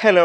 Hello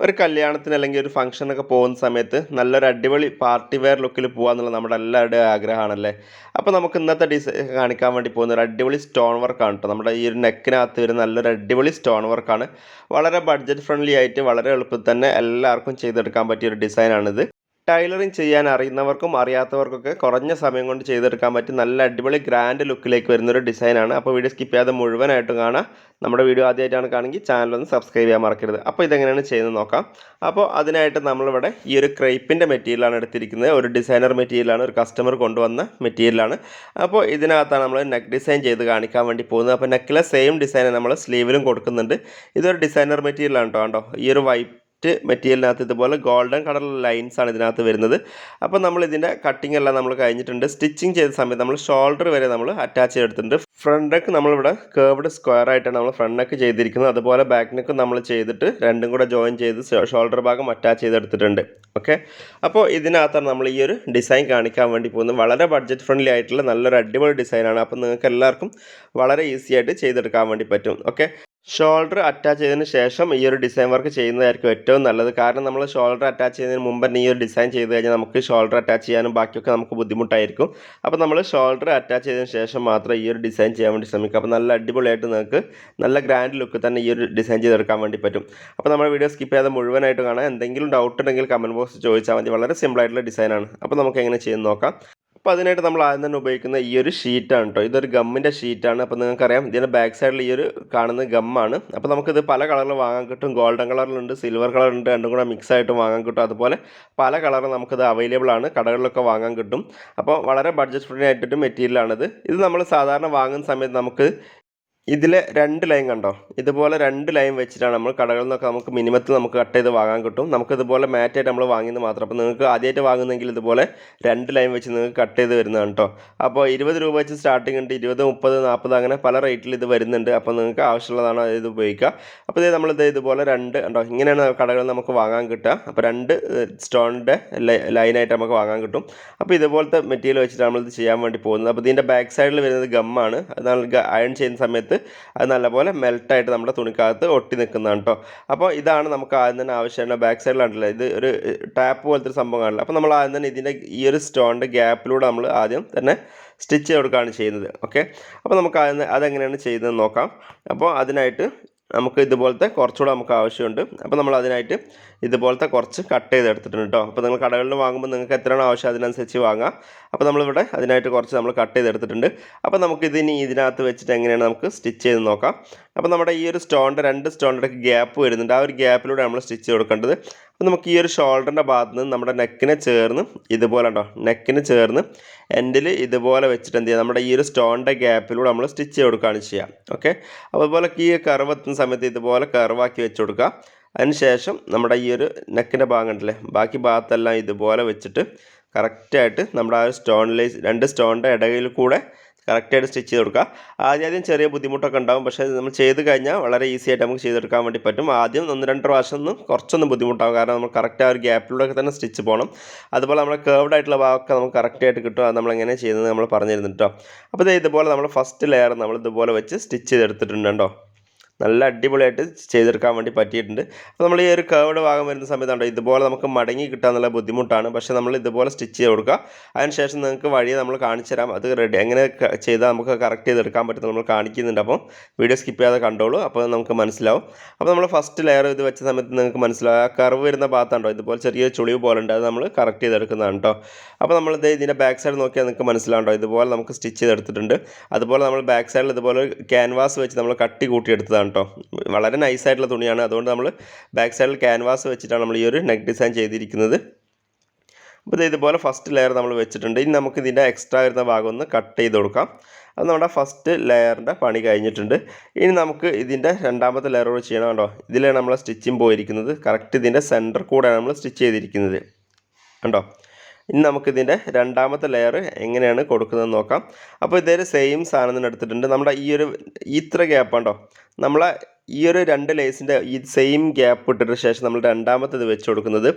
ഒരു കല്യാണത്തിന് അല്ലെങ്കിൽ ഒരു ഫംഗ്ഷനൊക്കെ പോകുന്ന സമയത്ത് നല്ലൊരു അടിപൊളി പാർട്ടി വെയർ ലുക്കിൽ പോകുക എന്നുള്ളത് നമ്മുടെ എല്ലാവരുടെയും ആഗ്രഹമാണല്ലേ? അപ്പോൾ നമുക്ക് ഇന്നത്തെ ഡിസൈൻ കാണിക്കാൻ വേണ്ടി പോകുന്ന ഒരു അടിപൊളി സ്റ്റോൺ വർക്കാണ് കേട്ടോ നമ്മുടെ ഈ ഒരു നെക്കിനകത്ത് വരുന്ന നല്ലൊരു അടിപൊളി സ്റ്റോൺ വർക്കാണ് വളരെ ബഡ്ജറ്റ് ഫ്രണ്ട്ലി ആയിട്ട് വളരെ എളുപ്പത്തിൽ തന്നെ എല്ലാവർക്കും ചെയ്തെടുക്കാൻ പറ്റിയ ഒരു ഡിസൈനാണിത് ടൈലറിങ് ചെയ്യാൻ അറിയുന്നവർക്കും അറിയാത്തവർക്കൊക്കെ കുറഞ്ഞ സമയം കൊണ്ട് ചെയ്തെടുക്കാൻ പറ്റും നല്ല അടിപൊളി ഗ്രാൻഡ് ലുക്കിലേക്ക് വരുന്നൊരു ഡിസൈനാണ് അപ്പോൾ വീഡിയോ സ്കിപ്പ് ചെയ്യാതെ മുഴുവനായിട്ടും കാണാം. നമ്മുടെ വീഡിയോ ആദ്യമായിട്ടാണ് കാണുമെങ്കിൽ ചാനലൊന്ന് സബ്സ്ക്രൈബ് ചെയ്യാൻ മറക്കരുത്. അപ്പോൾ ഇതെങ്ങനെയാണ് ചെയ്യുന്നത് നോക്കാം. അപ്പോൾ അതിനായിട്ട് നമ്മളിവിടെ ഈ ഒരു ക്രൈപ്പിന്റെ മെറ്റീരിയലാണ് എടുത്തിരിക്കുന്നത്. ഒരു ഡിസൈനർ മെറ്റീരിയലാണ് ഒരു കസ്റ്റമർ കൊണ്ടുവന്ന മെറ്റീരിയലാണ് അപ്പോൾ ഇതിനകത്താണ് നമ്മൾ നെക്ക് ഡിസൈൻ ചെയ്ത് കാണിക്കാൻ വേണ്ടി പോകുന്നത്. അപ്പോൾ നെക്കിലെ സെയിം ഡിസൈൻ നമ്മൾ സ്ലീവിലും കൊടുക്കുന്നുണ്ട്. ഇതൊരു ഡിസൈനർ മെറ്റീരിയലാണ് കേട്ടോ കണ്ടോ? ഈ ഒരു വൈറ്റ് മെറ്റീരിയലിനകത്ത് ഇതുപോലെ ഗോൾഡൻ കളറുള്ള ലൈൻസ് ആണ് ഇതിനകത്ത് വരുന്നത്. അപ്പോൾ നമ്മൾ ഇതിന്റെ കട്ടിംഗ് എല്ലാം നമ്മൾ കഴിഞ്ഞിട്ടുണ്ട്. സ്റ്റിച്ചിങ് ചെയ്ത സമയത്ത് നമ്മൾ ഷോൾഡർ വരെ നമ്മൾ അറ്റാച്ച് ചെയ്തെടുത്തിട്ടുണ്ട്. ഫ്രണ്ട് നെക്ക് നമ്മളിവിടെ കേർവ്ഡ് സ്ക്വയർ ആയിട്ടാണ് നമ്മൾ ഫ്രണ്ട് നെക്ക് ചെയ്തിരിക്കുന്നത്. അതുപോലെ ബാക്ക് നെക്ക് നമ്മൾ ചെയ്തിട്ട് രണ്ടും കൂടെ ജോയിൻ ചെയ്ത് ഷോൾഡർ ഭാഗം അറ്റാച്ച് ചെയ്തെടുത്തിട്ടുണ്ട്. ഓക്കെ അപ്പോൾ ഇതിനകത്താണ് നമ്മൾ ഈ ഒരു ഡിസൈൻ കാണിക്കാൻ വേണ്ടി പോകുന്നത്. വളരെ ബഡ്ജറ്റ് ഫ്രണ്ട്ലി ആയിട്ടുള്ള നല്ലൊരു അടിപൊളി ഡിസൈനാണ് അപ്പോൾ നിങ്ങൾക്ക് എല്ലാവർക്കും വളരെ ഈസി ആയിട്ട് ചെയ്തെടുക്കാൻ വേണ്ടി പറ്റും. ഓക്കെ ഷോൾഡർ അറ്റാച്ച് ചെയ്തതിന് ശേഷം ഈ ഒരു ഡിസൈൻ വർക്ക് ചെയ്യുന്നതായിരിക്കും ഏറ്റവും നല്ലത്. കാരണം നമ്മൾ ഷോൾഡർ അറ്റാച്ച് ചെയ്യുന്നതിന് മുമ്പ് തന്നെ ഈ ഒരു ഡിസൈൻ ചെയ്ത് കഴിഞ്ഞാൽ നമുക്ക് ഷോൾഡർ അറ്റാച്ച് ചെയ്യാനും ബാക്കിയൊക്കെ നമുക്ക് ബുദ്ധിമുട്ടായിരിക്കും. അപ്പോൾ നമ്മൾ ഷോൾഡർ അറ്റാച്ച് ചെയ്തതിന് ശേഷം മാത്രം ഈ ഒരു ഡിസൈൻ ചെയ്യാൻ വേണ്ടി ശ്രമിക്കുക അപ്പോൾ നല്ല അടിപൊളിയായിട്ട് നിങ്ങൾക്ക് നല്ല ഗ്രാൻഡ് ലുക്ക് തന്നെ ഈ ഒരു ഡിസൈൻ ചെയ്തെടുക്കാൻ വേണ്ടി പറ്റും. അപ്പോൾ നമ്മുടെ വീഡിയോ സ്കിപ്പ് ചെയ്യാതെ മുഴുവനായിട്ട് കാണാം. എന്തെങ്കിലും ഡൗട്ട് ഉണ്ടെങ്കിൽ കമന്റ് ബോക്സ് ചോദിച്ചാൽ മതി. വളരെ സിമ്പിളായിട്ടുള്ള ഡിസൈനാണ്. അപ്പോൾ നമുക്ക് എങ്ങനെ ചെയ്യുന്ന നോക്കാം. അപ്പോൾ അതിനായിട്ട് നമ്മൾ ആദ്യം തന്നെ ഉപയോഗിക്കുന്ന ഈ ഒരു ഷീറ്റാണ് കേട്ടോ ഇതൊരു ഗമ്മിന്റെ ഷീറ്റാണ് അപ്പോൾ നിങ്ങൾക്കറിയാം ഇതിന്റെ ബാക്ക് സൈഡിൽ ഈ ഒരു കാണുന്ന ഗമ്മാണ് അപ്പോൾ നമുക്കിത് പല കളറിൽ വാങ്ങാൻ കിട്ടും. ഗോൾഡൻ കളറിലുണ്ട് സിൽവർ കളറുണ്ട് രണ്ടും കൂടെ മിക്സ് ആയിട്ട് വാങ്ങാൻ കിട്ടും. അതുപോലെ പല കളറിൽ നമുക്കിത് അവൈലബിൾ ആണ്. കടകളിലൊക്കെ വാങ്ങാൻ കിട്ടും. അപ്പോൾ വളരെ ബഡ്ജറ്റ് ഫ്രണ്ട്ലി ആയിട്ടൊരു മെറ്റീരിയലാണിത് ഇത് നമ്മൾ സാധാരണ വാങ്ങുന്ന സമയത്ത് നമുക്ക് ഇതിൽ രണ്ട് ലൈൻ കണ്ടോ? ഇതുപോലെ രണ്ട് ലൈൻ വെച്ചിട്ടാണ് നമ്മൾ കടകളിൽ നിന്നൊക്കെ നമുക്ക് മിനിമത്തിൽ നമുക്ക് കട്ട് ചെയ്ത് വാങ്ങാൻ കിട്ടും. നമുക്ക് ഇതുപോലെ മാറ്റായിട്ട് നമ്മൾ വാങ്ങിയത് മാത്രം. അപ്പോൾ നിങ്ങൾക്ക് ആദ്യമായിട്ട് വാങ്ങുന്നെങ്കിൽ ഇതുപോലെ രണ്ട് ലൈൻ വെച്ച് നിങ്ങൾക്ക് കട്ട് ചെയ്ത് വരുന്നതാണ് കേട്ടോ അപ്പോൾ ഇരുപത് രൂപ വെച്ച് സ്റ്റാർട്ടിംഗ് ഉണ്ട്. ഇരുപത് മുപ്പത് നാൽപ്പത് അങ്ങനെ പല റേറ്റിൽ ഇത് വരുന്നുണ്ട്. അപ്പോൾ നിങ്ങൾക്ക് ആവശ്യമുള്ളതാണ് ഇത് ഉപയോഗിക്കുക. അപ്പോൾ ഇത് നമ്മളിത് ഇതുപോലെ രണ്ട് ഉണ്ടോ ഇങ്ങനെയാണ് കടകളിൽ നമുക്ക് വാങ്ങാൻ കിട്ടുക. അപ്പോൾ രണ്ട് സ്റ്റോണിന്റെ ലൈനായിട്ട് നമുക്ക് വാങ്ങാൻ കിട്ടും. അപ്പോൾ ഇതുപോലത്തെ മെറ്റീരിയൽ വെച്ചിട്ട് നമ്മളിത് ചെയ്യാൻ വേണ്ടി പോകുന്നത്. അപ്പോൾ ഇതിന്റെ ബാക്ക് സൈഡിൽ വരുന്നത് ഗമ്മാണ് അത് നമ്മൾ അയൺ ചെയ്യുന്ന സമയത്ത് അത് നല്ലപോലെ മെൽട്ടായിട്ട് നമ്മുടെ തുണിക്കകത്ത് ഒട്ടി നിൽക്കുന്നതാണ് കേട്ടോ അപ്പോൾ ഇതാണ് നമുക്ക് ആദ്യം തന്നെ ആവശ്യമുള്ള ബാക്ക് സൈഡിലാണല്ലോ. ഇത് ഒരു ടാപ്പ് പോലത്തെ ഒരു സംഭവം കാണില്ല അപ്പോൾ നമ്മൾ ആദ്യം തന്നെ ഇതിന്റെ ഈ ഒരു സ്റ്റോണിന്റെ ഗ്യാപ്പിലൂടെ നമ്മൾ ആദ്യം തന്നെ സ്റ്റിച്ച് കൊടുക്കുകയാണ് ചെയ്യുന്നത്. ഓക്കെ? അപ്പോൾ നമുക്ക് അതെങ്ങനെയാണ് ചെയ്യുന്നത് നോക്കാം. അപ്പോൾ അതിനായിട്ട് നമുക്ക് ഇതുപോലത്തെ കുറച്ചുകൂടെ നമുക്ക് ആവശ്യമുണ്ട്. അപ്പോൾ നമ്മൾ അതിനായിട്ട് ഇതുപോലത്തെ കുറച്ച് കട്ട് ചെയ്തെടുത്തിട്ടുണ്ട് കേട്ടോ അപ്പോൾ നിങ്ങൾ കടകളിൽ വാങ്ങുമ്പോൾ നിങ്ങൾക്ക് എത്രയാണ് ആവശ്യം അതിനനുസരിച്ച് വാങ്ങാം. അപ്പോൾ നമ്മളിവിടെ അതിനായിട്ട് കുറച്ച് നമ്മൾ കട്ട് ചെയ്തെടുത്തിട്ടുണ്ട്. അപ്പോൾ നമുക്ക് ഇതിനി ഇതിനകത്ത് വെച്ചിട്ട് എങ്ങനെയാണ് നമുക്ക് സ്റ്റിച്ച് ചെയ്ത് നോക്കാം. അപ്പോൾ നമ്മുടെ ഈ ഒരു സ്റ്റോണിന്റെ രണ്ട് സ്റ്റോണിന്റെ ഗ്യാപ്പ് വരുന്നുണ്ട്. ആ ഒരു ഗ്യാപ്പിലൂടെ നമ്മൾ സ്റ്റിച്ച് കൊടുക്കേണ്ടത്. അപ്പോൾ നമുക്ക് ഈ ഒരു ഷോൾഡറിന്റെ ഭാഗത്ത് നിന്ന് നമ്മുടെ നെക്കിനെ ചേർന്ന് ഇതുപോലെ ഉണ്ടോ? നെക്കിന് ചേർന്ന് എൻഡിൽ ഇതുപോലെ വെച്ചിട്ട് എന്ത് ചെയ്യുക നമ്മുടെ ഈ ഒരു സ്റ്റോണിന്റെ ഗ്യാപ്പിലൂടെ നമ്മൾ സ്റ്റിച്ച് കൊടുക്കുകയാണ് ചെയ്യുക. ഓക്കെ അതുപോലെ ഈ കർവ് എത്തുന്ന സമയത്ത് ഇതുപോലെ കർവാക്കി വെച്ച് കൊടുക്കുക. അതിനുശേഷം നമ്മുടെ ഈ ഒരു നെക്കിന്റെ ഭാഗം ഉണ്ടല്ലേ ബാക്കി ഭാഗത്തെല്ലാം ഇതുപോലെ വെച്ചിട്ട് കറക്റ്റായിട്ട് നമ്മുടെ ആ ഒരു സ്റ്റോണിലേ രണ്ട് സ്റ്റോണിന്റെ ഇടയിൽ കൂടെ കറക്റ്റായിട്ട് സ്റ്റിച്ച് ചെയ്ത് കൊടുക്കുക. ആദ്യം ആദ്യം ചെറിയ ബുദ്ധിമുട്ടൊക്കെ ഉണ്ടാകും പക്ഷേ നമ്മൾ ചെയ്ത് കഴിഞ്ഞാൽ വളരെ ഈസി ആയിട്ട് നമുക്ക് ചെയ്തെടുക്കാൻ വേണ്ടി പറ്റും. ആദ്യം ഒന്ന് രണ്ട് പ്രാവശ്യം ഒന്ന് കുറച്ചൊന്നും ബുദ്ധിമുട്ടാകും കാരണം നമ്മൾ കറക്റ്റ് ആ ഒരു ഗ്യാപ്പിലൂടെ തന്നെ സ്റ്റിച്ച് പോകണം. അതുപോലെ നമ്മൾ കേർവ്ഡ് ആയിട്ടുള്ള ഭാഗമൊക്കെ നമുക്ക് കറക്റ്റായിട്ട് കിട്ടും. അത് നമ്മൾ എങ്ങനെ ചെയ്യുന്നത് നമ്മൾ പറഞ്ഞിരുന്നു കേട്ടോ. അപ്പോൾ ഇതേ ഇതുപോലെ നമ്മൾ ഫസ്റ്റ് ലെയർ നമ്മൾ ഇതുപോലെ വെച്ച് സ്റ്റിച്ച് ചെയ്തെടുത്തിട്ടുണ്ട് കേട്ടോ. നല്ല അടിപൊളിയായിട്ട് ചെയ്തെടുക്കാൻ വേണ്ടി പറ്റിയിട്ടുണ്ട്. അപ്പോൾ നമ്മൾ ഈ ഒരു കേർവ്ഡ് ഭാഗം വരുന്ന സമയത്താണ് ഇതുപോലെ നമുക്ക് മടങ്ങി കിട്ടാന്നുള്ള ബുദ്ധിമുട്ടാണ്. പക്ഷേ നമ്മൾ ഇതുപോലെ സ്റ്റിച്ച് ചെയ്ത് കൊടുക്കുക. അതിനുശേഷം നിങ്ങൾക്ക് വഴി നമ്മൾ കാണിച്ചു തരാം. അത് റെഡി എങ്ങനെ ചെയ്താൽ നമുക്ക് കറക്റ്റ് ചെയ്തെടുക്കാൻ പറ്റും നമ്മൾ കാണിക്കുന്നുണ്ട്. അപ്പം വീഡിയോ സ്കിപ്പ് ചെയ്യാതെ കണ്ടോളൂ. അപ്പോൾ നമുക്ക് മനസ്സിലാവും. അപ്പോൾ നമ്മൾ ഫസ്റ്റ് ലെയർ ഇത് വെച്ച സമയത്ത് നിങ്ങൾക്ക് മനസ്സിലാവും. ആ കർവ് വരുന്ന ഭാഗത്തുണ്ടോ ഇതുപോലെ ചെറിയ ചുളിവ് പോലെ ഉണ്ട്. അത് നമ്മൾ കറക്റ്റ് ചെയ്തെടുക്കുന്നതാണ് കേട്ടോ അപ്പോൾ നമ്മൾ ഇത് ഇതിന്റെ ബാക്ക് സൈഡ് നോക്കിയാൽ നിങ്ങൾക്ക് മനസ്സിലാവുണ്ടോ ഇതുപോലെ നമുക്ക് സ്റ്റിച്ച് ചെയ്തെടുത്തിട്ടുണ്ട്. അതുപോലെ നമ്മൾ ബാക്ക് സൈഡിൽ ഇതുപോലെ ക്യാൻവാസ് വെച്ച് നമ്മൾ കട്ടി കൂട്ടിയെടുത്തതാണ് കേട്ടോ വളരെ നൈസായിട്ടുള്ള തുണിയാണ്. അതുകൊണ്ട് നമ്മൾ ബാക്ക് സൈഡിൽ ക്യാൻവാസ് വെച്ചിട്ടാണ് നമ്മൾ ഈ ഒരു നെക്ക് ഡിസൈൻ ചെയ്തിരിക്കുന്നത്. അപ്പോൾ ഇതുപോലെ ഫസ്റ്റ് ലെയർ നമ്മൾ വെച്ചിട്ടുണ്ട്. ഇനി നമുക്ക് ഇതിന്റെ എക്സ്ട്രാ വരുന്ന ഭാഗം ഒന്ന് കട്ട് ചെയ്ത് കൊടുക്കാം. അത് നമ്മുടെ ഫസ്റ്റ് ലെയറിന്റെ പണി കഴിഞ്ഞിട്ടുണ്ട്. ഇനി നമുക്ക് ഇതിന്റെ രണ്ടാമത്തെ ലെയർ കൂടെ ചെയ്യണം കേട്ടോ ഇതിലാണ് നമ്മൾ സ്റ്റിച്ചിങ് പോയിരിക്കുന്നത്. കറക്റ്റ് ഇതിന്റെ സെന്റർ കൂടെയാണ് നമ്മൾ സ്റ്റിച്ച് ചെയ്തിരിക്കുന്നത്. കണ്ടോ? ഇനി നമുക്കിതിന്റെ രണ്ടാമത്തെ ലെയർ എങ്ങനെയാണ് കൊടുക്കുന്നത് നോക്കാം. അപ്പോൾ ഇതേ സെയിം സാധനം തന്നെ എടുത്തിട്ടുണ്ട്. നമ്മുടെ ഈ ഒരു ഇത്ര ഗ്യാപ്പ് ഉണ്ടോ? നമ്മളെ ഈ ഒരു രണ്ട് ലേസിന്റെ ഈ സെയിം ഗ്യാപ്പ് ഇട്ടിട്ട് ശേഷം നമ്മൾ രണ്ടാമത്തേത് വെച്ച് കൊടുക്കുന്നത്.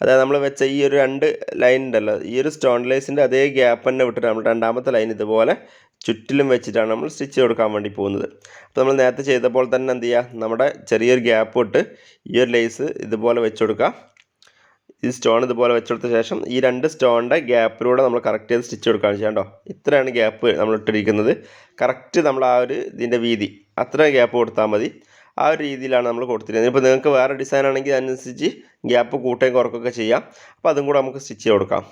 അതായത് നമ്മൾ വെച്ച ഈ ഒരു രണ്ട് ലൈൻ ഉണ്ടല്ലോ. ഈ ഒരു സ്റ്റോൺ ലേസിന്റെ അതേ ഗ്യാപ്പ് തന്നെ വിട്ടിട്ട് നമ്മൾ രണ്ടാമത്തെ ലൈൻ ഇതുപോലെ ചുറ്റിലും വെച്ചിട്ടാണ് നമ്മൾ സ്റ്റിച്ച് കൊടുക്കാൻ വേണ്ടി പോകുന്നത്. അപ്പോൾ നമ്മൾ നേരത്തെ ചെയ്ത പോലെ തന്നെ എന്ത് ചെയ്യുക? നമ്മുടെ ചെറിയൊരു ഗ്യാപ്പ് ഇട്ട് ഈ ഒരു ലേസ് ഇതുപോലെ വെച്ച് കൊടുക്കുക. ഈ സ്റ്റോൺ ഇതുപോലെ വെച്ചെടുത്ത ശേഷം ഈ രണ്ട് സ്റ്റോണിന്റെ ഗ്യാപ്പിലൂടെ നമ്മൾ കറക്റ്റ് ചെയ്ത് സ്റ്റിച്ച് കൊടുക്കുകയാണ് ചെയ്യാം കേട്ടോ. ഇത്രയാണ് ഗ്യാപ്പ് നമ്മൾ ഇട്ടിരിക്കുന്നത്. കറക്റ്റ് നമ്മൾ ആ ഒരു ഇതിന്റെ വീതി. അത്ര ഗ്യാപ്പ് കൊടുത്താൽ മതി. ആ ഒരു രീതിയിലാണ് നമ്മൾ കൊടുത്തിരിക്കുന്നത്. ഇപ്പോൾ നിങ്ങൾക്ക് വേറെ ഡിസൈൻ ആണെങ്കിൽ അതിനനുസരിച്ച് ഗ്യാപ്പ് കൂട്ടുകയും കുറക്കുകയൊക്കെ ചെയ്യാം. അപ്പോൾ അതും കൂടെ നമുക്ക് സ്റ്റിച്ച് കൊടുക്കാം.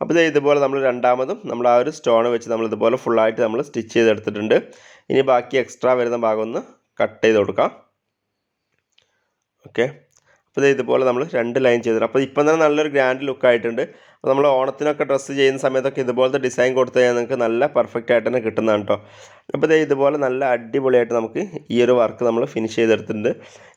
അപ്പോൾ ഇതേ ഇതുപോലെ നമ്മൾ രണ്ടാമതും നമ്മൾ ആ ഒരു സ്റ്റോൺ വെച്ച് നമ്മൾ ഇതുപോലെ ഫുള്ളായിട്ട് നമ്മൾ സ്റ്റിച്ച് ചെയ്തെടുത്തിട്ടുണ്ട് ഇനി ബാക്കി എക്സ്ട്രാ വരുന്ന ഭാഗം ഒന്ന് കട്ട് ചെയ്ത് കൊടുക്കാം. ഓക്കെ അപ്പോൾ ഇതുപോലെ നമ്മൾ രണ്ട് ലൈൻ ചെയ്തിട്ട് അപ്പോൾ ഇപ്പം തന്നെ നല്ലൊരു ഗ്രാൻഡ് ലുക്ക് ആയിട്ടുണ്ട്. അപ്പോൾ നമ്മൾ ഓണത്തിനൊക്കെ ഡ്രസ്സ് ചെയ്യുന്ന സമയത്തൊക്കെ ഇതുപോലത്തെ ഡിസൈൻ കൊടുത്തു കഴിഞ്ഞാൽ നിങ്ങൾക്ക് നല്ല പെർഫെക്റ്റ് ആയിട്ട് തന്നെ കിട്ടുന്നതാണ് കേട്ടോ അപ്പോൾ ഇതുപോലെ നല്ല അടിപൊളിയായിട്ട് നമുക്ക് ഈ ഒരു വർക്ക് നമ്മൾ ഫിനിഷ് ചെയ്തെടുത്തിട്ടുണ്ട്.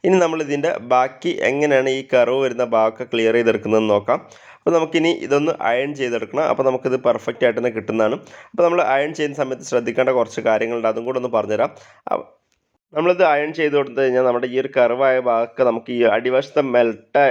ഇനി നമ്മൾ ഇതിന്റെ ബാക്കി എങ്ങനെയാണ് ഈ കറവ് വരുന്ന ഭാഗമൊക്കെ ക്ലിയർ ചെയ്തെടുക്കുന്നതെന്ന് നോക്കാം. അപ്പോൾ നമുക്കിനി ഇതൊന്ന് അയൺ ചെയ്തെടുക്കണം. അപ്പോൾ നമുക്കിത് പെർഫെക്റ്റ് ആയിട്ട് തന്നെ കിട്ടുന്നതാണ്. അപ്പോൾ നമ്മൾ അയൺ ചെയ്യുന്ന സമയത്ത് ശ്രദ്ധിക്കേണ്ട കുറച്ച് കാര്യങ്ങളുണ്ട്. അതും കൂടെ ഒന്ന് പറഞ്ഞുതരാം. നമ്മളിത് അയൺ ചെയ്ത് കൊടുത്തു കഴിഞ്ഞാൽ നമ്മുടെ ഈ ഒരു കർവായ ഭാഗമൊക്കെ നമുക്ക് ഈ അടിവശത്തെ മെൽട്ട്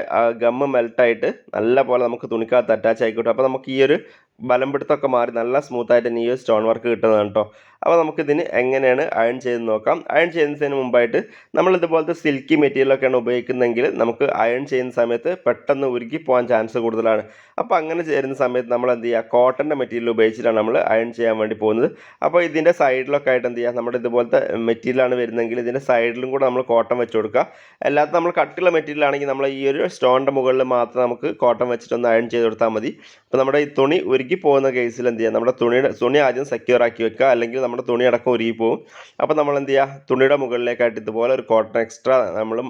ഗമ്മ് മെൽട്ടായിട്ട് നല്ല പോലെ നമുക്ക് തുണിക്കകത്ത് അറ്റാച്ച് ആയിക്കോട്ടെ. അപ്പോൾ നമുക്ക് ഈ ഒരു ബലം പിടുത്തമൊക്കെ മാറി നല്ല സ്മൂത്തായിട്ട് ഈ ഒരു സ്റ്റോൺ വർക്ക് കിട്ടുന്നതാണ് കേട്ടോ അപ്പോൾ നമുക്കിതിന് എങ്ങനെയാണ് അയൺ ചെയ്ത് നോക്കാം. അയൺ ചെയ്യുന്നതിന് മുമ്പായിട്ട് നമ്മൾ ഇതുപോലത്തെ സിൽക്കി മെറ്റീരിയലൊക്കെയാണ് ഉപയോഗിക്കുന്നതെങ്കിൽ നമുക്ക് അയൺ ചെയ്യുന്ന സമയത്ത് പെട്ടെന്ന് ഉരുക്കി പോകാൻ ചാൻസ് കൂടുതലാണ്. അപ്പോൾ അങ്ങനെ ചേരുന്ന സമയത്ത് നമ്മൾ എന്ത് ചെയ്യുക? കോട്ടന്റെ മെറ്റീരിയൽ ഉപയോഗിച്ചിട്ടാണ് നമ്മൾ അയൺ ചെയ്യാൻ വേണ്ടി പോകുന്നത്. അപ്പോൾ ഇതിന്റെ സൈഡിലൊക്കെ ആയിട്ട് എന്ത് ചെയ്യുക? നമ്മുടെ ഇതുപോലത്തെ മെറ്റീരിയലാണ് വരുന്നതെങ്കിൽ ഇതിന്റെ സൈഡിലും കൂടെ നമ്മൾ കോട്ടൺ വെച്ച് കൊടുക്കുക. അല്ലാത്ത നമ്മൾ കട്ടിയുള്ള മെറ്റീരിയൽ ആണെങ്കിൽ നമ്മൾ ഈ ഒരു സ്റ്റോണിന്റെ മുകളിൽ മാത്രം നമുക്ക് കോട്ടൺ വെച്ചിട്ടൊന്ന് അയൺ ചെയ്ത് കൊടുത്താൽ മതി. അപ്പോൾ നമ്മുടെ ഈ തുണി പോകുന്ന കേസിൽ എന്ത് ചെയ്യുക നമ്മുടെ തുണിയുടെ തുണി ആദ്യം സെക്യൂർ ആക്കി വെക്കുക. അല്ലെങ്കിൽ നമ്മുടെ തുണി അടക്കം ഉരുകി പോകും അപ്പോൾ നമ്മൾ എന്ത് ചെയ്യുക തുണിയുടെ മുകളിലേക്കായിട്ട് ഇതുപോലെ ഒരു കോട്ടൺ എക്സ്ട്രാ നമ്മൾ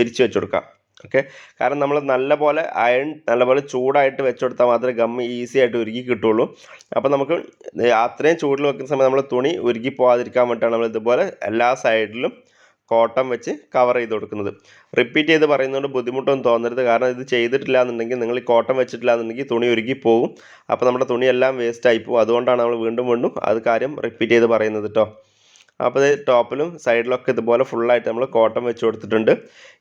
വിരിച്ച് വെച്ച് കൊടുക്കുക ഓക്കെ കാരണം നമ്മൾ നല്ലപോലെ അയൺ നല്ലപോലെ ചൂടായിട്ട് വെച്ച് കൊടുത്താൽ മാത്രമേ ഗമ്മ് ഈസി ആയിട്ട് ഉരുകി കിട്ടുള്ളൂ. അപ്പോൾ നമുക്ക് അത്രയും ചൂടിൽ വെക്കുന്ന സമയത്ത് നമ്മൾ തുണി ഉരുകി പോകാതിരിക്കാൻ വേണ്ടിയിട്ടാണ് നമ്മൾ ഇതുപോലെ എല്ലാ സൈഡിലും കോട്ടൺ വെച്ച് കവർ ചെയ്ത് കൊടുക്കുന്നത്. റിപ്പീറ്റ് ചെയ്ത് പറയുന്നതുകൊണ്ട് ബുദ്ധിമുട്ടൊന്നും തോന്നരുത്. കാരണം ഇത് ചെയ്തിട്ടില്ല എന്നുണ്ടെങ്കിൽ നിങ്ങൾ ഈ കോട്ടൺ വെച്ചിട്ടില്ല എന്നുണ്ടെങ്കിൽ തുണി ഒരുക്കി പോകും. അപ്പോൾ നമ്മുടെ തുണിയെല്ലാം വേസ്റ്റ് ആയി പോകും. അതുകൊണ്ടാണ് നമ്മൾ വീണ്ടും വീണ്ടും അത് കാര്യം റിപ്പീറ്റ് ചെയ്ത് പറയുന്നത് കേട്ടോ അപ്പോൾ ഇത് ടോപ്പിലും സൈഡിലൊക്കെ ഇതുപോലെ ഫുള്ളായിട്ട് നമ്മൾ കോട്ടൺ വെച്ച് കൊടുത്തിട്ടുണ്ട്.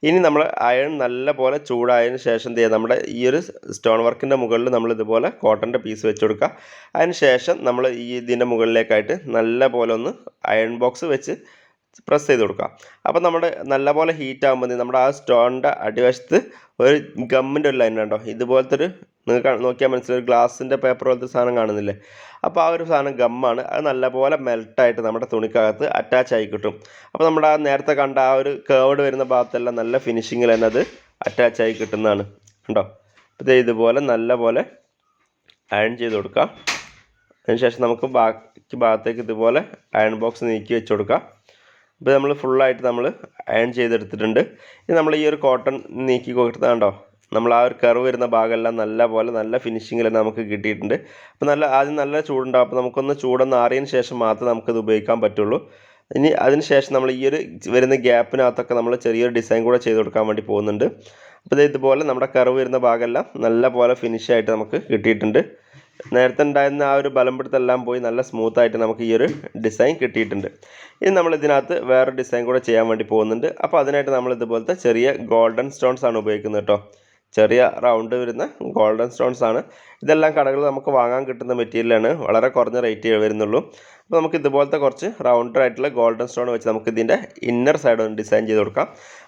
ഇനി നമ്മൾ അയൺ നല്ല പോലെ ചൂടായതിന് ശേഷം എന്ത് ചെയ്യുക നമ്മുടെ ഈ ഒരു സ്റ്റോൺ വർക്കിന്റെ മുകളിൽ നമ്മൾ ഇതുപോലെ കോട്ടന്റെ പീസ് വെച്ച് കൊടുക്കുക. അതിന് ശേഷം നമ്മൾ ഈ ഇതിന്റെ മുകളിലേക്കായിട്ട് നല്ല പോലെ ഒന്ന് അയൺ ബോക്സ് വെച്ച് പ്രസ് ചെയ്ത് കൊടുക്കുക. അപ്പോൾ നമ്മുടെ നല്ലപോലെ ഹീറ്റ് ആകുമ്പോൾ നമ്മുടെ ആ സ്റ്റോണിന്റെ അടിവശത്ത് ഒരു ഗമ്മിന്റെ ഒരു ലൈൻ ഉണ്ടോ ഇതുപോലത്തെ ഒരു നിങ്ങൾക്ക് നോക്കിയാൽ മനസ്സിലായി ഗ്ലാസിന്റെ പേപ്പർ പോലത്തെ സാധനം കാണുന്നില്ലേ? അപ്പോൾ ആ ഒരു സാധനം ഗമ്മാണ് അത് നല്ലപോലെ മെൽട്ടായിട്ട് നമ്മുടെ തുണിക്കകത്ത് അറ്റാച്ച് ആയി കിട്ടും. അപ്പോൾ നമ്മുടെ ആ നേരത്തെ കണ്ട ആ ഒരു കേവഡ് വരുന്ന ഭാഗത്തെല്ലാം നല്ല ഫിനിഷിങ്ങിൽ തന്നെ അത് അറ്റാച്ച് ആയി കിട്ടുന്നതാണ്. കണ്ടോ? അപ്പോൾ ഇതുപോലെ നല്ലപോലെ അയൺ ചെയ്ത് കൊടുക്കുക. അതിനുശേഷം നമുക്ക് ബാക്കി ഭാഗത്തേക്ക് ഇതുപോലെ അയൺ ബോക്സ് നീക്കി വെച്ച് കൊടുക്കാം ഇപ്പോൾ നമ്മൾ ഫുള്ളായിട്ട് നമ്മൾ അയൺ ചെയ്തെടുത്തിട്ടുണ്ട്. ഇനി നമ്മൾ ഈ ഒരു കോട്ടൺ നീക്കി കൊടുത്താണ്ടോ നമ്മൾ ആ ഒരു കർവ് വരുന്ന ഭാഗമെല്ലാം നല്ല പോലെ നല്ല ഫിനിഷിങ്ങിൽ നമുക്ക് കിട്ടിയിട്ടുണ്ട്. അപ്പോൾ നല്ല ആദ്യം നല്ല ചൂടുണ്ടാവും. അപ്പോൾ നമുക്കൊന്ന് ചൂടൊന്ന് ആറിയതിന് ശേഷം മാത്രമേ നമുക്കത് ഉപയോഗിക്കാൻ പറ്റുള്ളൂ. ഇനി അതിന് ശേഷം നമ്മൾ ഈ ഒരു വരുന്ന ഗ്യാപ്പിനകത്തൊക്കെ നമ്മൾ ചെറിയൊരു ഡിസൈൻ കൂടെ ചെയ്ത് കൊടുക്കാൻ വേണ്ടി പോകുന്നുണ്ട്. അപ്പോൾ ഇതുപോലെ നമ്മുടെ കർവ് വരുന്ന ഭാഗമെല്ലാം നല്ല പോലെ ഫിനിഷായിട്ട് നമുക്ക് കിട്ടിയിട്ടുണ്ട്. നേരത്തെ ഉണ്ടായിരുന്ന ആ ഒരു ബലം പിടുത്തെല്ലാം പോയി നല്ല സ്മൂത്തായിട്ട് നമുക്ക് ഈ ഒരു ഡിസൈൻ കിട്ടിയിട്ടുണ്ട്. ഇനി നമ്മൾ ഇതിനകത്ത് വേറെ ഡിസൈൻ കൂടെ ചെയ്യാൻ വേണ്ടി പോകുന്നുണ്ട്. അപ്പോൾ അതിനായിട്ട് നമ്മൾ ഇതുപോലത്തെ ചെറിയ ഗോൾഡൻ സ്റ്റോൺസ് ആണ് ഉപയോഗിക്കുന്നത് കേട്ടോ. ചെറിയ റൗണ്ട് വരുന്ന ഗോൾഡൻ സ്റ്റോൺസ് ആണ്. ഇതെല്ലാം കടകളിൽ നമുക്ക് വാങ്ങാൻ കിട്ടുന്ന മെറ്റീരിയലാണ് വളരെ കുറഞ്ഞ റേറ്റ് വരുന്നുള്ളൂ. അപ്പോൾ നമുക്ക് ഇതുപോലത്തെ കുറച്ച് റൗണ്ടർ ആയിട്ടുള്ള ഗോൾഡൻ സ്റ്റോൺ വെച്ച് നമുക്ക് ഇതിന്റെ ഇന്നർ സൈഡ് ഒന്ന് ഡിസൈൻ ചെയ്ത് കൊടുക്കാം.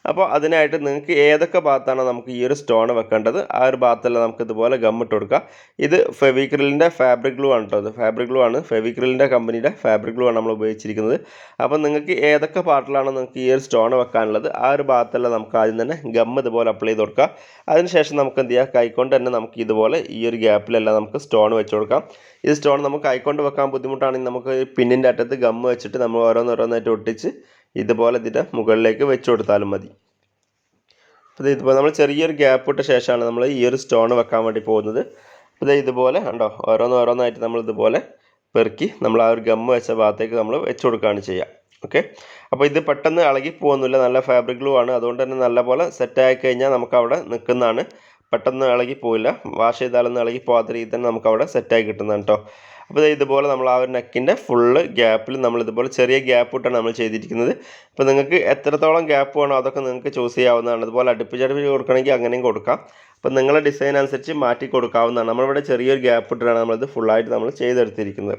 അപ്പോൾ അതിനായിട്ട് നിങ്ങൾക്ക് ഏതൊക്കെ ഭാഗത്താണോ നമുക്ക് ഈ ഒരു സ്റ്റോൺ വെക്കേണ്ടത് ആ ഒരു ഭാഗത്തെല്ലാം നമുക്ക് ഇതുപോലെ ഗമ്മിട്ട് കൊടുക്കാം. ഇത് ഫെവിക്രിലിന്റെ ഫാബ്രിക് ഗ്ലൂ ആണ് കേട്ടോ ഇത്. ഫാബ്രിക് ഗ്ലൂ ആണ്. ഫെവിക്രിലിന്റെ കമ്പനിയുടെ ഫാബ്രിക് ഗ്ലൂ ആണ് നമ്മൾ ഉപയോഗിച്ചിരിക്കുന്നത്. അപ്പോൾ നിങ്ങൾക്ക് ഏതൊക്കെ പാർട്ടിലാണോ നിങ്ങൾക്ക് ഈ ഒരു സ്റ്റോൺ വെക്കാനുള്ളത് ആ ഒരു ഭാഗത്തെല്ലാം നമുക്ക് ആദ്യം തന്നെ ഗം ഇതുപോലെ അപ്ലൈ ചെയ്ത് കൊടുക്കാം. അതിനുശേഷം നമുക്ക് എന്ത് ചെയ്യാം? കൈക്കൊണ്ട് തന്നെ നമുക്ക് ഇതുപോലെ ഈ ഒരു ഗ്യാപ്പിലെല്ലാം നമുക്ക് സ്റ്റോൺ വെച്ച് കൊടുക്കാം. ഈ സ്റ്റോൺ നമുക്ക് കൈകൊണ്ട് വെക്കാൻ ബുദ്ധിമുട്ടാണെങ്കിൽ നമുക്ക് പിന്നിന്റെ അറ്റത്ത് ഗം വെച്ചിട്ട് നമ്മൾ ഓരോന്നോരോന്നായിട്ട് ഒട്ടിച്ച് ഇതുപോലെ ഇതിന്റെ മുകളിലേക്ക് വെച്ച് കൊടുത്താലും മതി. അപ്പോൾ ഇതുപോലെ നമ്മൾ ചെറിയൊരു ഗ്യാപ്പ് ഇട്ട ശേഷമാണ് നമ്മൾ ഈ ഒരു സ്റ്റോൺ വെക്കാൻ വേണ്ടി പോകുന്നത്. അപ്പോൾ ഇതുപോലെ ഉണ്ടോ ഓരോന്നോരോന്നായിട്ട് നമ്മൾ ഇതുപോലെ പെറുക്കി നമ്മൾ ആ ഒരു ഗം വെച്ച ഭാഗത്തേക്ക് നമ്മൾ വെച്ച് കൊടുക്കുകയാണ് ചെയ്യുക. ഓക്കെ? അപ്പോൾ ഇത് പെട്ടെന്ന് ഇളകി പോകുന്നില്ല നല്ല ഫാബ്രിക് ഗ്ലൂ ആണ്. അതുകൊണ്ട് തന്നെ നല്ലപോലെ ആയി കഴിഞ്ഞാൽ നമുക്ക് അവിടെ നിൽക്കുന്നതാണ് പെട്ടെന്ന് ഇളകി പോയില്ല വാഷ് ചെയ്താലൊന്നും ഇളകി പോകാത്ത രീതിയിൽ തന്നെ നമുക്ക് അവിടെ സെറ്റായി കിട്ടുന്നതാണ് കേട്ടോ അപ്പോൾ ഇതുപോലെ നമ്മൾ ആ ഒരു നെക്കിന്റെ ഫുള്ള് ഗ്യാപ്പിൽ നമ്മൾ ഇതുപോലെ ചെറിയ ഗ്യാപ്പ് ഇട്ടാണ് നമ്മൾ ചെയ്തിരിക്കുന്നത്. അപ്പോൾ നിങ്ങൾക്ക് എത്രത്തോളം ഗ്യാപ്പ് വേണോ അതൊക്കെ നിങ്ങൾക്ക് ചൂസ് ചെയ്യാവുന്നതാണ്. അതുപോലെ അടുപ്പിച്ചടുപ്പിച്ച് കൊടുക്കണമെങ്കിൽ അങ്ങനെയും കൊടുക്കാം. അപ്പോൾ നിങ്ങളുടെ ഡിസൈൻ അനുസരിച്ച് മാറ്റി കൊടുക്കാവുന്നതാണ്. നമ്മളിവിടെ ചെറിയൊരു ഗ്യാപ്പ് ഇട്ടിട്ടാണ് നമ്മളിത് ഫുള്ളായിട്ട് നമ്മൾ ചെയ്തെടുത്തിരിക്കുന്നത്.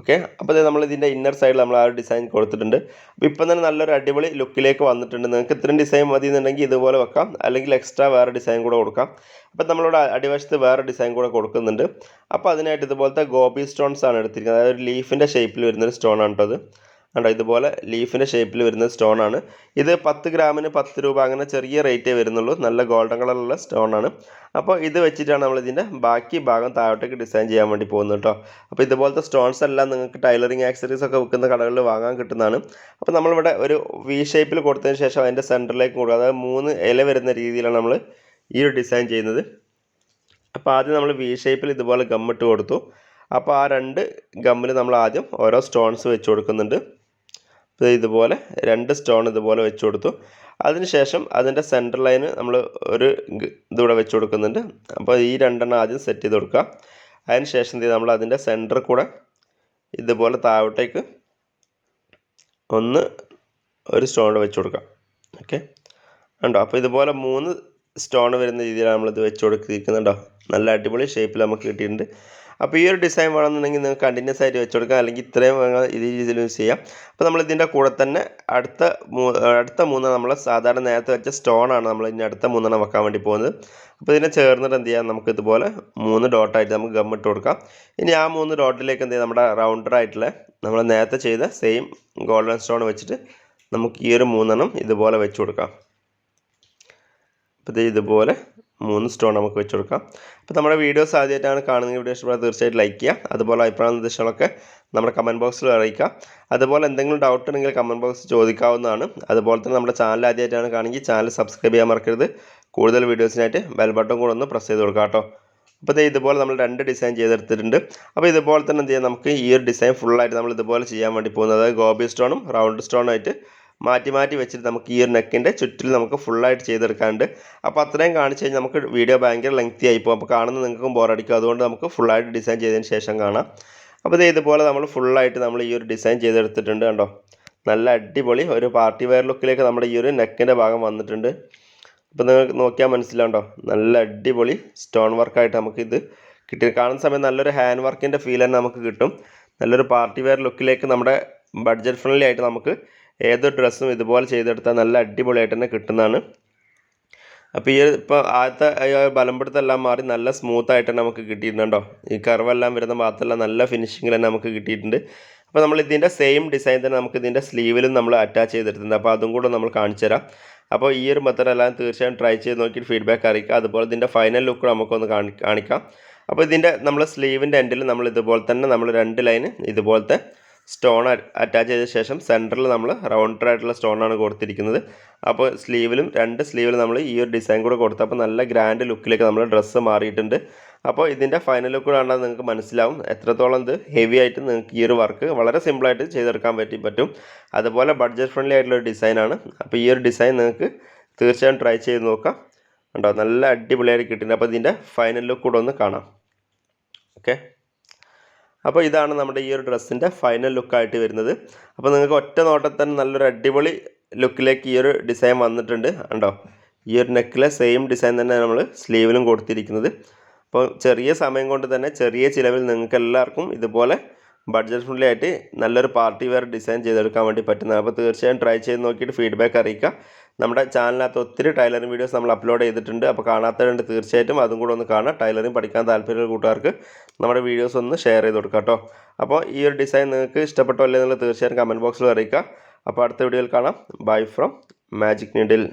ഓക്കെ? അപ്പോൾ നമ്മൾ ഇതിന്റെ ഇന്നർ സൈഡിൽ നമ്മൾ ആ ഒരു ഡിസൈൻ കൊടുത്തിട്ടുണ്ട്. അപ്പോൾ ഇപ്പം തന്നെ നല്ലൊരു അടിപൊളി ലുക്കിലേക്ക് വന്നിട്ടുണ്ട്. നിങ്ങൾക്ക് ഇത്രയും ഡിസൈൻ മതി എന്നുണ്ടെങ്കിൽ ഇതുപോലെ വെക്കാം. അല്ലെങ്കിൽ എക്സ്ട്രാ വേറെ ഡിസൈൻ കൂടെ കൊടുക്കാം. അപ്പോൾ നമ്മളിവിടെ അടിവശത്ത് വേറെ ഡിസൈൻ കൂടെ കൊടുക്കുന്നുണ്ട്. അപ്പോൾ അതിനായിട്ട് ഇതുപോലത്തെ ഗോപി സ്റ്റോൺസ് ആണ് എടുത്തിരിക്കുന്നത്. അതായത് ഒരു ലീഫിന്റെ ഷേപ്പിൽ വരുന്നൊരു സ്റ്റോൺ ആണ് കേട്ടോ കണ്ടോ ഇതുപോലെ ലീഫിന്റെ ഷേപ്പിൽ വരുന്ന സ്റ്റോൺ ആണ്. ഇത് പത്ത് ഗ്രാമിന് പത്ത് രൂപ അങ്ങനെ ചെറിയ റേറ്റേ വരുന്നുള്ളൂ. നല്ല ഗോൾഡൻ കളറുള്ള സ്റ്റോൺ ആണ്. അപ്പോൾ ഇത് വെച്ചിട്ടാണ് നമ്മൾ ഇതിന്റെ ബാക്കി ഭാഗം താഴോട്ടേക്ക് ഡിസൈൻ ചെയ്യാൻ വേണ്ടി പോകുന്നത് കേട്ടോ അപ്പോൾ ഇതുപോലത്തെ സ്റ്റോൺസ് എല്ലാം നിങ്ങൾക്ക് ടൈലറിങ് ആക്സറീസ് ഒക്കെ വിൽക്കുന്ന കടകളിൽ വാങ്ങാൻ കിട്ടുന്നതാണ്. അപ്പോൾ നമ്മളിവിടെ ഒരു വി ഷേപ്പിൽ കൊടുത്തതിന് ശേഷം അതിന്റെ സെന്ററിലേക്ക് കൊടുക്കുക. അതായത് മൂന്ന് ഇല വരുന്ന രീതിയിലാണ് നമ്മൾ ഈ ഒരു ഡിസൈൻ ചെയ്യുന്നത്. അപ്പോൾ ആദ്യം നമ്മൾ വി ഷേപ്പിൽ ഇതുപോലെ ഗമ്മിട്ട് കൊടുത്തു. അപ്പോൾ ആ രണ്ട് ഗമ്മിൽ നമ്മൾ ആദ്യം ഓരോ സ്റ്റോൺസ് വെച്ച് കൊടുക്കുന്നുണ്ട്. ഇതുപോലെ രണ്ട് സ്റ്റോൺ ഇതുപോലെ വെച്ച് കൊടുത്തു. അതിനുശേഷം അതിന്റെ സെന്റർ ലൈന് നമ്മൾ ഒരു ഇതുകൂടെ വെച്ച് കൊടുക്കുന്നുണ്ട്. അപ്പോൾ ഈ രണ്ടെണ്ണം ആദ്യം സെറ്റ് ചെയ്ത് കൊടുക്കുക. അതിന് ശേഷം എന്ത് നമ്മൾ അതിന്റെ സെന്റർ കൂടെ ഇതുപോലെ താഴോട്ടേക്ക് ഒന്ന് ഒരു സ്റ്റോൺ വെച്ച് കൊടുക്കാം ഓക്കെ ഉണ്ടോ അപ്പോൾ ഇതുപോലെ മൂന്ന് സ്റ്റോൺ വരുന്ന രീതിയിലാണ് നമ്മളിത് വെച്ച് കൊടുത്തിരിക്കുന്നുണ്ടോ? നല്ല അടിപൊളി ഷേപ്പിൽ നമുക്ക് കിട്ടിയിട്ടുണ്ട്. അപ്പോൾ ഈ ഒരു ഡിസൈൻ വേണമെന്നുണ്ടെങ്കിൽ നിങ്ങൾക്ക് കണ്ടിന്യൂസ് ആയിട്ട് വെച്ച് കൊടുക്കാം. അല്ലെങ്കിൽ ഇത്രയും ഈ രീതിയിൽ യൂസ് ചെയ്യാം. അപ്പോൾ നമ്മൾ ഇതിന്റെ കൂടെ തന്നെ അടുത്ത അടുത്ത മൂന്ന് നമ്മൾ സാധാരണ നേരത്തെ വെച്ച സ്റ്റോണാണ് നമ്മൾ ഇനി അടുത്ത മൂന്നെണ്ണം വെക്കാൻ വേണ്ടി പോകുന്നത്. അപ്പോൾ ഇതിനെ ചേർന്നിട്ട് എന്ത് ചെയ്യാം? നമുക്ക് ഇതുപോലെ മൂന്ന് ഡോട്ടായിട്ട് നമുക്ക് ഗമ്മിട്ട് കൊടുക്കാം. ഇനി ആ മൂന്ന് ഡോട്ടിലേക്ക് എന്ത് ചെയ്യാം? നമ്മുടെ റൗണ്ടർ ആയിട്ടുള്ള നമ്മൾ നേരത്തെ ചെയ്ത സെയിം ഗോൾഡൻ സ്റ്റോൺ വെച്ചിട്ട് നമുക്ക് ഈ ഒരു മൂന്നെണ്ണം ഇതുപോലെ വെച്ച് കൊടുക്കാം. അപ്പോൾ ഇത് ഇതുപോലെ മൂന്ന് സ്റ്റോൺ നമുക്ക് വെച്ച് കൊടുക്കാം. അപ്പോൾ നമ്മുടെ വീഡിയോസ് ആദ്യമായിട്ടാണ് കാണുന്നത് വീഡിയോ ഇഷ്ടപ്പെട്ടാൽ തീർച്ചയായിട്ടും ലൈക്ക് ചെയ്യുക. അതുപോലെ അഭിപ്രായ നിർദ്ദേശങ്ങളൊക്കെ നമ്മുടെ കമന്റ് ബോക്സിൽ അറിയിക്കുക. അതുപോലെ എന്തെങ്കിലും ഡൗട്ട് ഉണ്ടെങ്കിൽ കമന്റ് ബോക്സ് ചോദിക്കാവുന്നതാണ്. അതുപോലെ തന്നെ നമ്മുടെ ചാനൽ ആദ്യമായിട്ടാണ് കാണുമെങ്കിൽ ചാനൽ സബ്സ്ക്രൈബ് ചെയ്യാൻ മറക്കരുത്. കൂടുതൽ വീഡിയോസിനായിട്ട് ബെൽ ബട്ടൺ കൂടെ ഒന്ന് പ്രസ് ചെയ്ത് കൊടുക്കുക കേട്ടോ. അപ്പോൾ ഇതുപോലെ നമ്മൾ രണ്ട് ഡിസൈൻ ചെയ്തെടുത്തിട്ടുണ്ട്. അപ്പോൾ ഇതുപോലെ തന്നെ എന്ത് ചെയ്യാം? നമുക്ക് ഈ ഒരു ഡിസൈൻ ഫുള്ളായിട്ട് നമ്മൾ ഇതുപോലെ ചെയ്യാൻ വേണ്ടി പോകുന്നത്. ഗോബി സ്റ്റോണും റൗണ്ട് സ്റ്റോണും ആയിട്ട് മാറ്റി മാറ്റി വെച്ചിട്ട് നമുക്ക് ഈ ഒരു നെക്കിന്റെ ചുറ്റിൽ നമുക്ക് ഫുള്ളായിട്ട് ചെയ്തെടുക്കാണ്ട് അപ്പോൾ അത്രയും കാണിച്ച് കഴിഞ്ഞാൽ നമുക്ക് വീഡിയോ ഭയങ്കര ലെങ്ത്തി ആയിപ്പോൾ അപ്പോൾ കാണുന്ന നിങ്ങൾക്കും ബോറടിക്കും അതുകൊണ്ട് നമുക്ക് ഫുള്ളായിട്ട് ഡിസൈൻ ചെയ്തതിന് ശേഷം കാണാം. അപ്പോൾ ഇത് ഇതുപോലെ നമ്മൾ ഫുള്ളായിട്ട് നമ്മൾ ഈ ഒരു ഡിസൈൻ ചെയ്തെടുത്തിട്ടുണ്ട് കണ്ടോ? നല്ല അടിപൊളി ഒരു പാർട്ടി വെയർ ലുക്കിലേക്ക് നമ്മുടെ ഈ ഒരു നെക്കിന്റെ ഭാഗം വന്നിട്ടുണ്ട്. അപ്പോൾ നിങ്ങൾക്ക് നോക്കിയാൽ മനസ്സിലാണ്ടോ നല്ല അടിപൊളി സ്റ്റോൺ വർക്കായിട്ട് നമുക്കിത് കിട്ടി. കാണുന്ന സമയം നല്ലൊരു ഹാൻഡ് വർക്കിന്റെ ഫീൽ തന്നെ നമുക്ക് കിട്ടും. നല്ലൊരു പാർട്ടി വെയർ ലുക്കിലേക്ക് നമ്മുടെ ബഡ്ജറ്റ് ഫ്രണ്ട്ലി ആയിട്ട് നമുക്ക് ഏതൊരു ഡ്രസ്സും ഇതുപോലെ ചെയ്തെടുത്താൽ നല്ല അടിപൊളിയായിട്ട് തന്നെ കിട്ടുന്നതാണ്. അപ്പോൾ ഈ ഇപ്പോൾ ആദ്യത്തെ ബലംപിടുത്തെല്ലാം മാറി നല്ല സ്മൂത്ത് ആയിട്ട് നമുക്ക് കിട്ടിയിട്ടുണ്ടോ? ഈ കർവെല്ലാം വരുന്ന ഭാഗത്തെല്ലാം നല്ല ഫിനിഷിങ്ങിൽ തന്നെ നമുക്ക് കിട്ടിയിട്ടുണ്ട്. അപ്പോൾ നമ്മൾ ഇതിന്റെ സെയിം ഡിസൈൻ തന്നെ നമുക്ക് ഇതിന്റെ സ്ലീവിലും നമ്മൾ അറ്റാച്ച് ചെയ്തിട്ടുണ്ട്. അപ്പോൾ അതും കൂടെ നമ്മൾ കാണിച്ചു തരാം. അപ്പോൾ ഈ ഒരു മെത്തേഡ് എല്ലാം തീർച്ചയായും ട്രൈ ചെയ്ത് നോക്കിയിട്ട് ഫീഡ്ബാക്ക് അറിയിക്കുക. അതുപോലെ ഇതിന്റെ ഫൈനൽ ലുക്ക് നമുക്കൊന്ന് കാണി കാണിക്കാം. അപ്പോൾ ഇതിന്റെ നമ്മൾ സ്ലീവിന്റെ എൻഡിൽ നമ്മൾ ഇതുപോലെ തന്നെ നമ്മൾ രണ്ട് ലൈന് ഇതുപോലത്തെ സ്റ്റോൺ അറ്റാച്ച് ചെയ്ത ശേഷം സെന്ററിൽ നമ്മൾ റൗണ്ടർ ആയിട്ടുള്ള സ്റ്റോണാണ് കൊടുത്തിരിക്കുന്നത്. അപ്പോൾ സ്ലീവിലും രണ്ട് സ്ലീവിലും നമ്മൾ ഈ ഒരു ഡിസൈൻ കൂടെ കൊടുത്തു അപ്പോൾ നല്ല ഗ്രാൻഡ് ലുക്കിലേക്ക് നമ്മൾ ഡ്രസ്സ് മാറിയിട്ടുണ്ട്. അപ്പോൾ ഇതിന്റെ ഫൈനൽ ലുക്ക് കണ്ടാൽ നിങ്ങൾക്ക് മനസ്സിലാവും എത്രത്തോളം ഇത് ഹെവി ആയിട്ട് നിങ്ങൾക്ക് ഈ ഒരു വർക്ക് വളരെ സിമ്പിളായിട്ട് ചെയ്തെടുക്കാൻ പറ്റി പറ്റും. അതുപോലെ ബഡ്ജറ്റ് ഫ്രണ്ട്ലി ആയിട്ടുള്ള ഒരു ഡിസൈനാണ് അപ്പോൾ ഈ ഒരു ഡിസൈൻ നിങ്ങൾക്ക് തീർച്ചയായും ട്രൈ ചെയ്ത് നോക്കാം. ഉണ്ടോ നല്ല അടിപൊളിയായിട്ട് കിട്ടിയിട്ടുണ്ട്. അപ്പോൾ ഇതിന്റെ ഫൈനൽ ലുക്ക് കൂടെ ഒന്ന് കാണാം. ഓക്കെ അപ്പോൾ ഇതാണ് നമ്മുടെ ഈ ഒരു ഡ്രസ്സിന്റെ ഫൈനൽ ലുക്കായിട്ട് വരുന്നത്. അപ്പോൾ നിങ്ങൾക്ക് ഒറ്റ നോട്ടത്തിൽ തന്നെ നല്ലൊരു അടിപൊളി ലുക്കിലേക്ക് ഈ ഒരു ഡിസൈൻ വന്നിട്ടുണ്ട്. ഉണ്ടോ ഈ ഒരു നെക്കിലെ സെയിം ഡിസൈൻ തന്നെ നമ്മൾ സ്ലീവിലും കൊടുത്തിരിക്കുന്നത്. അപ്പോൾ ചെറിയ സമയം കൊണ്ട് തന്നെ ചെറിയ ചിലവിൽ നിങ്ങൾക്ക് എല്ലാവർക്കും ഇതുപോലെ ബഡ്ജറ്റ് ഫ്രണ്ട്ലി ആയിട്ട് നല്ലൊരു പാർട്ടി വെയർ ഡിസൈൻ ചെയ്തെടുക്കാൻ വേണ്ടി പറ്റുന്നതാണ്. അപ്പോൾ തീർച്ചയായും ട്രൈ ചെയ്ത് നോക്കിയിട്ട് ഫീഡ്ബാക്ക് അറിയിക്കുക. നമ്മുടെ ചാനലിനകത്ത് ഒത്തിരി ടൈലറിംഗ് വീഡിയോസ് നമ്മൾ അപ്ലോഡ് ചെയ്തിട്ടുണ്ട്. അപ്പോൾ കാണാത്തവരുണ്ട് തീർച്ചയായിട്ടും അതും കൂടെ ഒന്ന് കാണാം. ടൈലറിംഗ് പഠിക്കാൻ താല്പര്യമുള്ള കൂട്ടുകാർക്ക് നമ്മുടെ വീഡിയോസ് ഒന്ന് ഷെയർ ചെയ്ത് കൊടുക്കുക കേട്ടോ. അപ്പോൾ ഈ ഒരു ഡിസൈൻ നിങ്ങൾക്ക് ഇഷ്ടപ്പെട്ടോ അല്ലേ എന്നുള്ളത് തീർച്ചയായും കമന്റ് ബോക്സിൽ അറിയിക്കുക അപ്പോൾ അടുത്ത വീഡിയോയിൽ കാണാം. Bye from magic needle